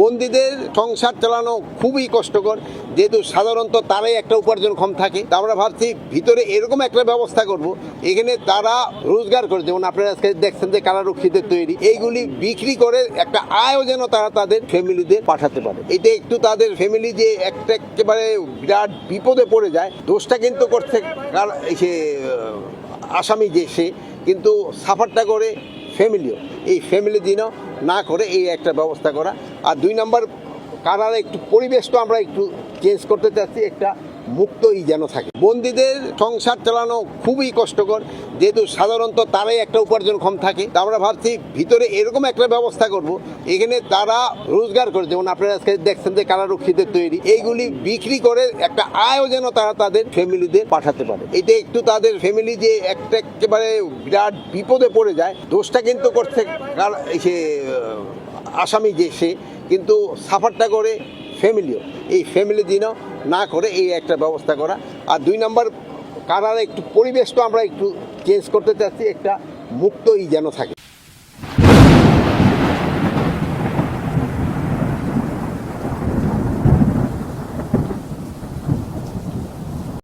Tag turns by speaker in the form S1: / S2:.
S1: বন্দীদের সংসার চালানো খুবই কষ্টকর। যেহেতু সাধারণত তারাই একটা উপার্জন কম থাকে, তা আমরা ভাবছি ভিতরে এরকম একটা ব্যবস্থা করব, এখানে তারা রোজগার করে। যেমন আপনারা আজকে দেখছেন যে কারারক্ষীদের তৈরি, এইগুলি বিক্রি করে একটা আয়ও যেন তারা তাদের ফ্যামিলিদের পাঠাতে পারে। এটা একটু তাদের ফ্যামিলি যে একটা একেবারে বিরাট বিপদে পড়ে যায়, দোষটা কিন্তু করছে আসামি যে সে, কিন্তু সাফারটা করে ফ্যামিলিও এই ফ্যামিলি দিনও না করে এই একটা ব্যবস্থা করা। আর দুই নম্বর কারার একটু পরিবেশটা আমরা একটু চেঞ্জ করতে চাচ্ছি। একটা মুক্তই যেন থাকে। বন্দীদের সংসার চালানো খুবই কষ্টকর, যেহেতু সাধারণত তারাই একটা উপার্জন কম থাকে, তা আমরা ভাবছি ভিতরে এরকম একটা ব্যবস্থা করব, এখানে তারা রোজগার করে। যেমন আপনারা আজকে দেখছেন যে কারারক্ষীদের তৈরি, এইগুলি বিক্রি করে একটা আয়ও যেন তারা তাদের ফ্যামিলিদের পাঠাতে পারে। এটা একটু তাদের ফ্যামিলি যে একটা একেবারে বিরাট বিপদে পড়ে যায়, দোষটা কিন্তু করছে কার- সে আসামি যে সে, কিন্তু সাফারটা করে ফ্যামিলিও। এই ফ্যামিলি দিনও না করে এই একটা ব্যবস্থা করা। আর দুই নম্বর, কারার একটু পরিবেশটা আমরা একটু চেঞ্জ করতে চাচ্ছি, একটা মুক্তই যেন থাকে।